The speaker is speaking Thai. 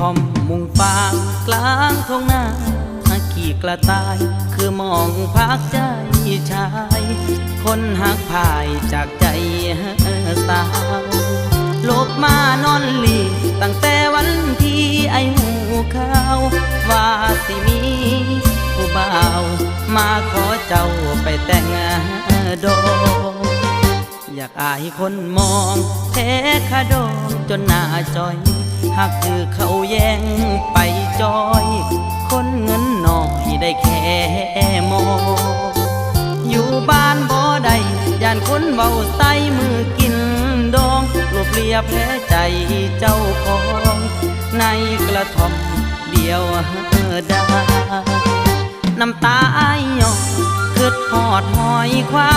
ทอมมุงฟางกลางทงนาขี่กระต่าย คือมองพักใจชาย คนหักพายจากใจสาวลบมานอนหลีตั้งแต่วันที่ไอหูข้าว ว่าสิมีผู้บ่าว มาขอเจ้าไปแต่งดองอยากอายคนมองแท้คาดองจนหน้าจอย หากคือเขาแย่งไปจอย คนเงินน้อยได้แค่มอง อยู่บ้านบ่ได้ย่านคนเบาใส่มือกินดองรวบเรียบแผลใจเจ้าของ ในกระท่อมเดียวด้น้ำตาอ้ายยอคืดหอดหอยควา